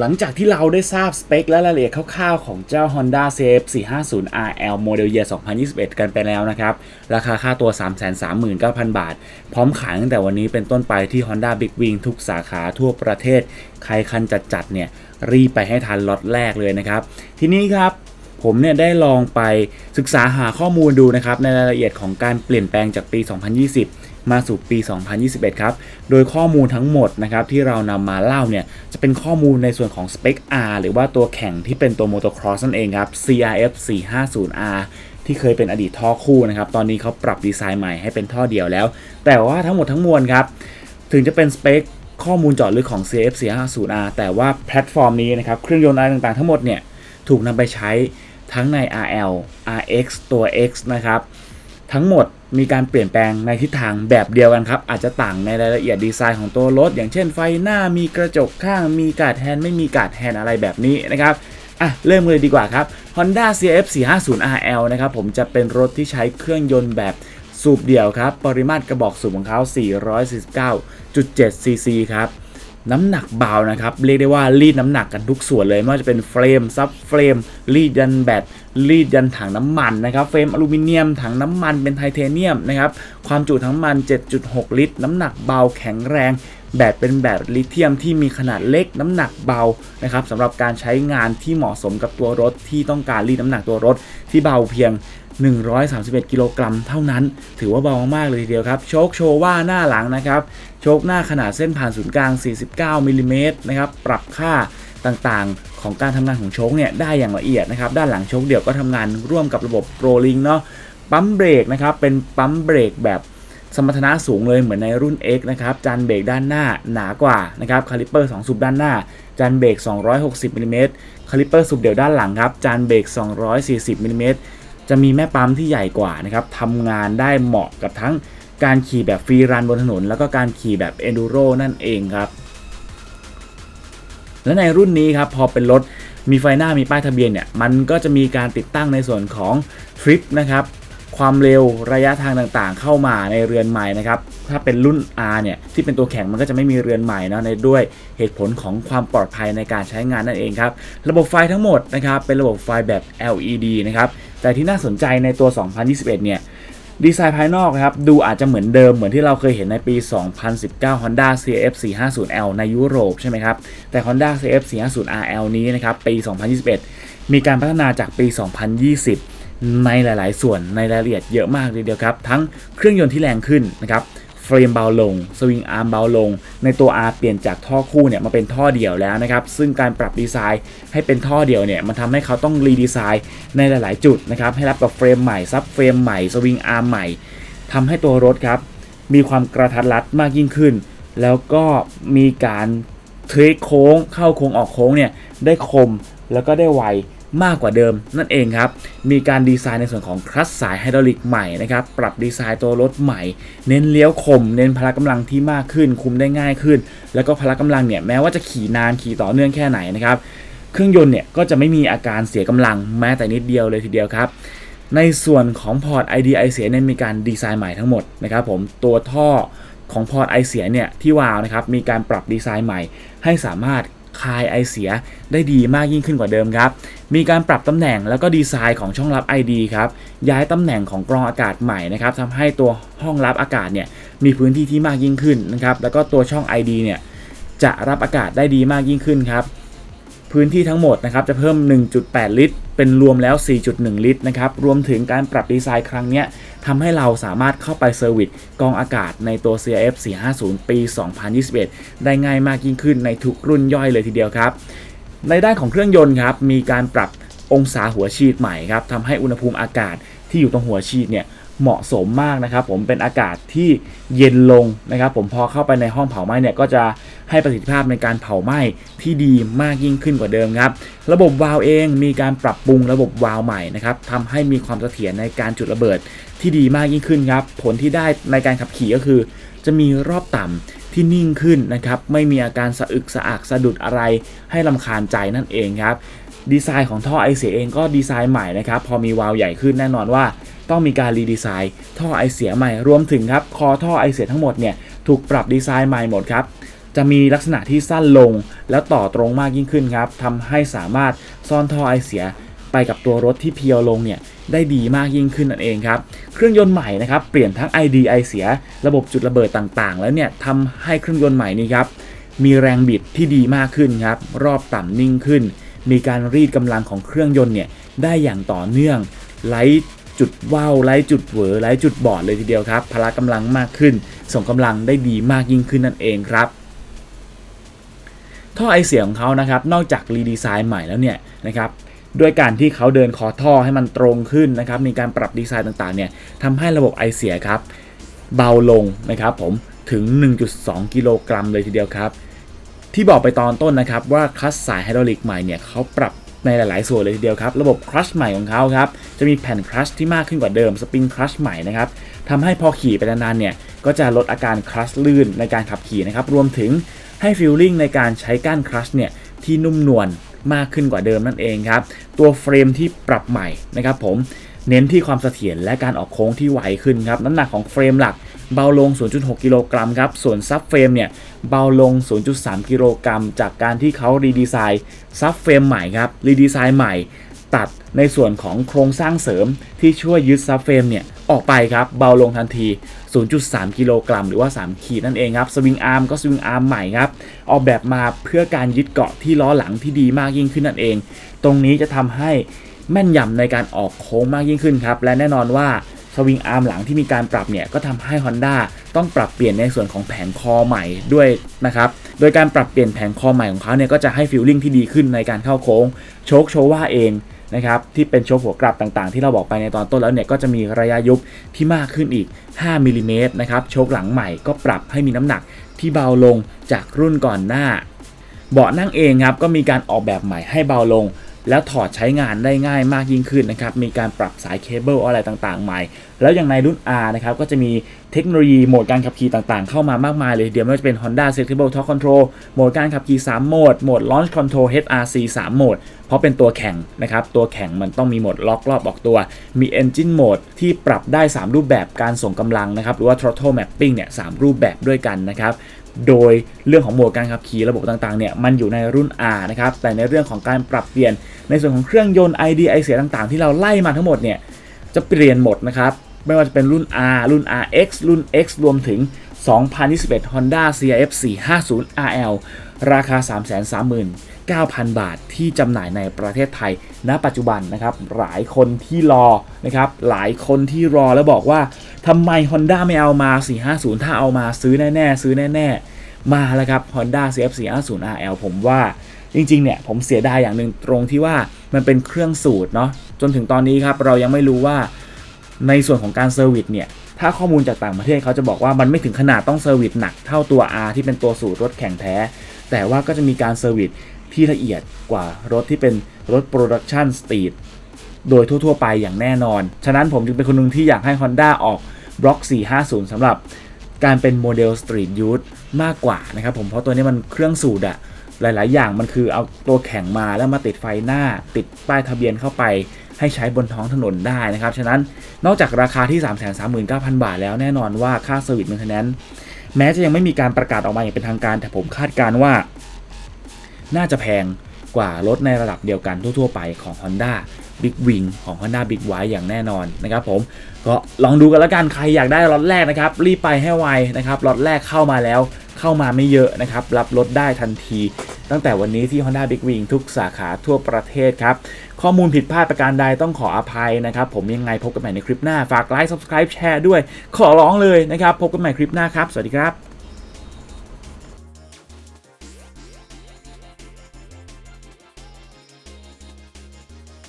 หลังจากที่เราได้ทราบสเปคและรายละเอียดคร่าวๆของเจ้า Honda CF 450 RL โมเดล Year 2021 กันไปแล้วนะครับ ราคาค่าตัว 339,000 บาท พร้อมขายตั้งแต่วันนี้เป็นต้นไปที่ Honda Big Wing ทุกสาขาทั่วประเทศ ใครคันจัดๆเนี่ย รีบไปให้ทันล็อตแรกเลยนะครับ ทีนี้ครับผมเนี่ยได้ลองไปศึกษาหาข้อมูลดูนะครับในรายละเอียดของการเปลี่ยนแปลงจากปี 2020 มาสู่ปี 2021 ครับ โดยข้อมูลทั้งหมดนะครับที่เรานำมาเล่าเนี่ยจะเป็นข้อมูลในส่วนของ Spec R หรือว่าตัวแข่งที่เป็นตัว Motocross นั่นเองครับ CRF 450R ที่เคยเป็นอดีตท่อคู่นะครับ ตอนนี้เขาปรับดีไซน์ใหม่ให้เป็นท่อเดียวแล้ว แต่ว่าทั้งหมดทั้งมวลครับ ถึงจะเป็นสเปคข้อมูลจาะลึกของ CF 450R แต่ว่าแพลตฟอร์มนี้นะครับ เครื่องยนต์อะไรต่างๆทั้งหมดเนี่ย ถูกนำไปใช้ทั้งใน RL RX ตัว X นะครับ ทั้งหมด มีการเปลี่ยนแปลงในทิศทางแบบเดียวกันครับ อาจจะต่างในรายละเอียดดีไซน์ของตัวรถ อย่างเช่นไฟหน้ามีกระจกข้าง มีการ์ดแฮนด์ไม่มีการ์ดแฮนด์อะไรแบบนี้นะครับอะเริ่มเลยดีกว่าครับ Honda CF 450 RL นะครับผมจะเป็นรถที่ใช้เครื่องยนต์แบบสูบเดี่ยวครับ ปริมาตรกระบอกสูบของเขา449.7 cc ครับ น้ำหนักเบานะครับ เรียกได้ว่ารีดน้ำหนักกันทุกส่วนเลย ไม่ว่าจะเป็นเฟรมซับเฟรม รีดยันแบตรีดยันถังน้ำมันนะครับเฟรมอลูมิเนียมถังน้ำมันเป็นไทเทเนียมนะครับความจุถังน้ำมัน 7.6 ลิตร น้ำหนักเบาแข็งแรงแบตเป็นแบตลิเธียมที่มีขนาดเล็กน้ำหนักเบานะครับสำหรับการใช้งานที่เหมาะสมกับตัวรถที่ต้องการรีดน้ำหนักตัวรถที่เบาเพียง 131 กิโลกรัมเท่านั้น ถือว่าเบามากๆเลยทีเดียวครับ โชคโชว่าหน้าหลังนะครับ โชคหน้าขนาดเส้นผ่านศูนย์กลาง 49มิลลิเมตรนะครับ ปรับค่าต่างๆ ของการทำงานของโชคเนี่ยได้อย่างละเอียดนะครับ ด้านหลังโชคเดี่ยวก็ทำงานร่วมกับระบบโปรลิงเนาะ ปั๊มเบรกนะครับ เป็นปั๊มเบรกแบบสมรรถนะสูงเลยเหมือนในรุ่น X นะครับ จานเบรกด้านหน้าหนากว่านะครับ คาลิปเปอร์ 2 สูบด้านหน้า จานเบรก 260มิลลิเมตรคาลิปเปอร์สูบเดี่ยวด้านหลังครับ จานเบรก 240มิลลิเมตร จะมีแม่ปั๊มที่ใหญ่กว่านะครับทำงานได้เหมาะกับทั้งการขี่แบบฟรีรันบนถนน แล้วก็การขี่แบบ Enduro นั่นเองครับ และในรุ่นนี้ครับพอเป็นรถมีไฟหน้ามีป้ายทะเบียนเนี่ยมันก็จะมีการติดตั้งในส่วนของทริปนะครับความเร็วระยะทางต่างๆ เข้ามาในเรือนใหม่นะครับถ้าเป็นรุ่น R เนี่ยที่เป็นตัวแข่งมันก็จะไม่มีเรือนใหม่นะในด้วยเหตุผลของความปลอดภัยในการใช้งานนั่นเองครับระบบไฟทั้งหมดนะครับเป็นระบบไฟแบบ LED นะครับ แต่ที่น่าสนใจในตัว 2021 เนี่ยดีไซน์ภายนอกครับดูอาจจะเหมือนเดิมเหมือนที่เราเคยเห็นในปี 2019 Honda CF 450L ในยุโรปใช่ไหมครับ แต่ Honda CF 450RL นี้นะครับปี 2021 มีการพัฒนาจากปี 2020 ในหลาย ๆ ส่วนในรายละเอียดเยอะมากเลยเดียวครับ ทั้งเครื่องยนต์ที่แรงขึ้นนะครับ เฟรมเบาลงสวิงอาร์มเบาลง ในตัว R เปลี่ยนจากท่อคู่เนี่ยมาเป็นท่อเดี่ยวแล้วนะครับ ซึ่งการปรับดีไซน์ให้เป็นท่อเดี่ยวเนี่ยมันทำให้เขาต้องรีดีไซน์ในหลาย ๆ จุดนะครับ ให้รับกับเฟรมใหม่ซับเฟรมใหม่สวิงอาร์มใหม่ทำให้ตัวรถครับ มีความกระทัดรัดมากยิ่งขึ้น แล้วก็มีการเทรคโค้งเข้าโค้งออกโค้งเนี่ยได้คมแล้วก็ได้ไว มากกว่าเดิม นั่นเองครับ มีการดีไซน์ในส่วนของคลัตสายไฮดรอลิกใหม่นะครับ ปรับดีไซน์ตัวรถใหม่ เน้นเลี้ยวคม เน้นพละกำลังที่มากขึ้น คุมได้ง่ายขึ้น แล้วก็พละกำลังเนี่ยแม้ว่าจะขี่นานขี่ต่อเนื่องแค่ไหนนะครับ เครื่องยนต์เนี่ยก็จะไม่มีอาการเสียกำลังแม้แต่นิดเดียวเลยทีเดียวครับในส่วนของพอร์ต ID ไอเสียเนี่ยมีการดีไซน์ใหม่ทั้งหมดนะครับผมตัวท่อของพอร์ตไอเสียเนี่ยที่วาวนะครับมีการปรับดีไซน์ใหม่ให้สามารถ คายไอเสียได้ดีมากยิ่งขึ้นกว่าเดิมครับ มีการปรับตำแหน่งแล้วก็ดีไซน์ของช่องรับ ID ครับ ย้ายตำแหน่งของกรองอากาศใหม่นะครับทำให้ตัวห้องรับอากาศเนี่ยมีพื้นที่ที่มากยิ่งขึ้นนะครับ แล้วก็ตัวช่อง ID เนี่ยจะรับอากาศได้ดีมากยิ่งขึ้นครับ พื้นที่ทั้งหมดนะครับจะเพิ่ม 1.8 ลิตร เป็นรวมแล้ว 4.1 ลิตรนะครับรวมถึงการปรับดีไซน์ครั้งนี้ทำให้เราสามารถเข้าไปเซอร์วิสกองอากาศในตัว CRF 450 ปี 2021 ได้ง่ายมากยิ่งขึ้นในทุกรุ่นย่อยเลยทีเดียวครับ ในด้านของเครื่องยนต์ครับมีการปรับองศาหัวฉีดใหม่ครับทำให้อุณหภูมิอากาศที่อยู่ตรงหัวฉีดเนี่ย เหมาะสมมากนะครับ ผมเป็นอากาศที่เย็นลงนะครับ ผมพอเข้าไปในห้องเผาไหม้เนี่ยก็จะให้ประสิทธิภาพในการเผาไหม้ที่ดีมากยิ่งขึ้นกว่าเดิมครับ ระบบวาล์วเองมีการปรับปรุงระบบวาล์วใหม่นะครับทำให้มีความเสถียรในการจุดระเบิดที่ดีมากยิ่งขึ้นครับ ผลที่ได้ในการขับขี่ก็คือ จะมีรอบต่ำที่นิ่งขึ้นนะครับ ไม่มีอาการสะอึกสะอักสะดุดอะไรให้ลำคาญใจนั่นเองครับ ดีไซน์ของท่อไอเสียเองก็ดีไซน์ใหม่นะครับ พอมีวาล์วใหญ่ขึ้นแน่นอนว่า ต้องมีการรีดีไซน์ท่อไอเสียใหม่รวมถึงครับคอท่อไอเสียทั้งหมดเนี่ยถูกปรับดีไซน์ใหม่หมดครับจะมีลักษณะที่สั้นลง แล้วต่อตรงมากยิ่งขึ้นครับทำให้สามารถซ่อนท่อไอเสียไปกับตัวรถที่เพียวลงเนี่ยได้ดีมากยิ่งขึ้นนั่นเองครับ เครื่องยนต์ใหม่นะครับเปลี่ยนทั้ง ID ไอเสีย ระบบจุดระเบิดต่างๆ แล้วเนี่ยทำให้เครื่องยนต์ใหม่นี้ครับมีแรงบิดที่ดีมากขึ้นครับรอบต่ำนิ่งขึ้น มีการรีดกำลังของเครื่องยนต์เนี่ยได้อย่างต่อเนื่องไลท์จุดว่าวไลท์จุดเหวอไลท์จุดบอดเลยทีเดียวครับพละกำลังมากขึ้น ส่งกำลังได้ดีมากยิ่งขึ้นนั่นเองครับท่อไอเสียของเขานะครับ นอกจากรีดีไซน์ใหม่แล้วเนี่ยนะครับ ด้วยการที่เขาเดินคอท่อให้มันตรงขึ้นนะครับ มีการปรับดีไซน์ต่างๆเนี่ยทำให้ระบบไอเสียครับ เบาลงนะครับผมถึง 1.2 กิโลกรัมเลยทีเดียวครับ ที่บอกไปตอนต้นนะครับว่าคลัตช์สายไฮดรอลิกใหม่เนี่ยเขาปรับในหลาย ๆ ส่วนเลยทีเดียวครับ ระบบคลัชใหม่ของเขาครับ จะมีแผ่นคลัชที่มากขึ้นกว่าเดิมสปริงคลัชใหม่นะครับทำให้พอขี่ไปนานๆเนี่ยก็จะลดอาการคลัชลื่นในการขับขี่นะครับรวมถึงให้ฟีลลิ่งในการใช้ก้านคลัชเนี่ยที่นุ่มนวลมากขึ้นกว่าเดิมนั่นเองครับ ตัวเฟรมที่ปรับใหม่นะครับผม เน้นที่ความเสถียรและการออกโค้งที่ไวขึ้นครับน้ำหนักของเฟรมหลักเบาลง 0.6 กิโลกรัมครับ ส่วนซับเฟรมเนี่ยเบาลง 0.3 กิโลกรัม จากการที่เขารีดีไซน์ซับเฟรมใหม่ครับ รีดีไซน์ใหม่ตัดในส่วนของโครงสร้างเสริมที่ช่วยยึดซับเฟรมเนี่ยออกไปครับเบาลงทันที 0.3 กิโลกรัมหรือว่า 3 ขีดนั่นเองครับ สวิงอาร์มก็สวิงอาร์มใหม่ครับ ออกแบบมาเพื่อการยึดเกาะที่ล้อหลังที่ดีมากยิ่งขึ้นนั่นเอง ตรงนี้จะทำให้ แม่นยำในการออกโค้งมากยิ่งขึ้นครับ และแน่นอนว่าสวิงอาร์มหลังที่มีการปรับเนี่ยก็ทำให้ Honda ต้องปรับเปลี่ยนในส่วนของแผงคอใหม่ด้วยนะครับ โดยการปรับเปลี่ยนแผงคอใหม่ของเขาเนี่ยก็จะให้ฟิลลิ่งที่ดีขึ้นในการเข้าโค้ง โชคโชว่าเองนะครับที่เป็นโชคหัวกลับต่างๆ ที่เราบอกไปในตอนต้นแล้วเนี่ยก็จะมีระยะยุบที่มากขึ้นอีก 5มิลลิเมตรนะครับโชคหลังใหม่ก็ปรับให้มีน้ำหนักที่เบาลงจากรุ่นก่อนหน้า เบาะนั่งเองครับก็มีการออกแบบใหม่ให้เบาลง แล้วถอดใช้งานได้ง่ายมากยิ่งขึ้นนะครับ มีการปรับสายเคเบิลอะไรต่างๆ ใหม่ แล้วอย่างในรุ่น R นะครับ ก็จะมีเทคโนโลยีโหมดการขับขี่ต่างๆ เข้ามามากมายเลย เดี๋ยวไม่ว่าจะเป็น Honda Sensible Torque Control โหมดการขับขี่ 3 โหมด โหมด Launch Control HRC 3 โหมด เพราะเป็นตัวแข่งนะครับ ตัวแข่งมันต้องมีโหมดล็อกรอบออกตัว มี Engine Mode ที่ปรับได้ 3 รูปแบบการส่งกำลังนะครับ หรือว่า Throttle Mapping เนี่ยสรูปแบบด้วยกันนะครับ โดยเรื่องของโหมดการขับขี่ระบบต่างๆเนี่ยมันอยู่ในรุ่น R นะครับแต่ในเรื่องของการปรับเปลี่ยนในส่วนของเครื่องยนต์ ID ไอเสียต่างๆ ที่เราไล่มาทั้งหมดเนี่ยจะเปลี่ยนหมดนะครับไม่ว่าจะเป็นรุ่น R รุ่น RX รุ่น X รวมถึง 2021 Honda CRF 450 RL ราคา 339,000 บาทที่จำหน่ายในประเทศไทย ณ ปัจจุบันนะครับ หลายคนที่รอนะครับ หลายคนที่รอแล้วบอกว่าทำไม Honda ไม่เอามา 450 ถ้าเอามาซื้อแน่ๆ ซื้อแน่ๆ มาแล้วครับ Honda CF450 RL ผมว่าจริงๆ เนี่ยผมเสียดายอย่างหนึ่งตรงที่ว่ามันเป็นเครื่องสูตรเนาะจนถึงตอนนี้ครับเรายังไม่รู้ว่าในส่วนของการเซอร์วิสเนี่ย ถ้าข้อมูลจากต่างประเทศเขาจะบอกว่ามันไม่ถึงขนาดต้องเซอร์วิสหนักเท่าตัว R ที่เป็นตัวสูตรรถแข่งแท้ แต่ว่าก็จะมีการเซอร์วิสที่ละเอียดกว่ารถที่เป็นรถโปรดักชันสตรีทโดยทั่ว ๆ ไปอย่างแน่นอน ฉะนั้นผมจึงเป็นคนหนึ่งที่อยากให้ Honda ออกบล็อก 450สำหรับการเป็นโมเดลสตรีทยูทมากกว่านะครับผมเพราะตัวนี้มันเครื่องสูตรอะหลาย ๆ อย่างมันคือเอาตัวแข่งมาแล้วมาติดไฟหน้า ติดป้ายทะเบียนเข้าไป ให้ใช้บนท้องถนนได้นะครับ ฉะนั้นนอกจากราคาที่ 339,000 บาทแล้วแน่นอนว่าค่าเซอร์วิสเมนเทนแนนแม้จะยังไม่มีการประกาศออกมาอย่างเป็นทางการ แต่ผมคาดการณ์ว่า น่าจะแพงกว่ารถในระดับเดียวกันทั่ว ๆ ไปของ Honda Big Wing ของ Honda Big Y อย่างแน่นอนนะครับผมก็ลองดูกันแล้วกันใครอยากได้ล็อตแรกนะครับ รีบไปให้ไวนะครับล็อตแรกเข้ามาแล้วเข้ามาไม่เยอะนะครับ รับรถได้ทันที ตั้งแต่วันนี้ที่ Honda Big Wing ทุกสาขาทั่วประเทศครับ ข้อมูลผิดพลาดประการใดต้องขออภัยนะครับ ผมยังไงพบกันใหม่ในคลิปหน้า ฝากไลค์ subscribe แชร์ด้วย ขอร้องเลยนะครับ พบกันใหม่คลิปหน้าครับ สวัสดีครับ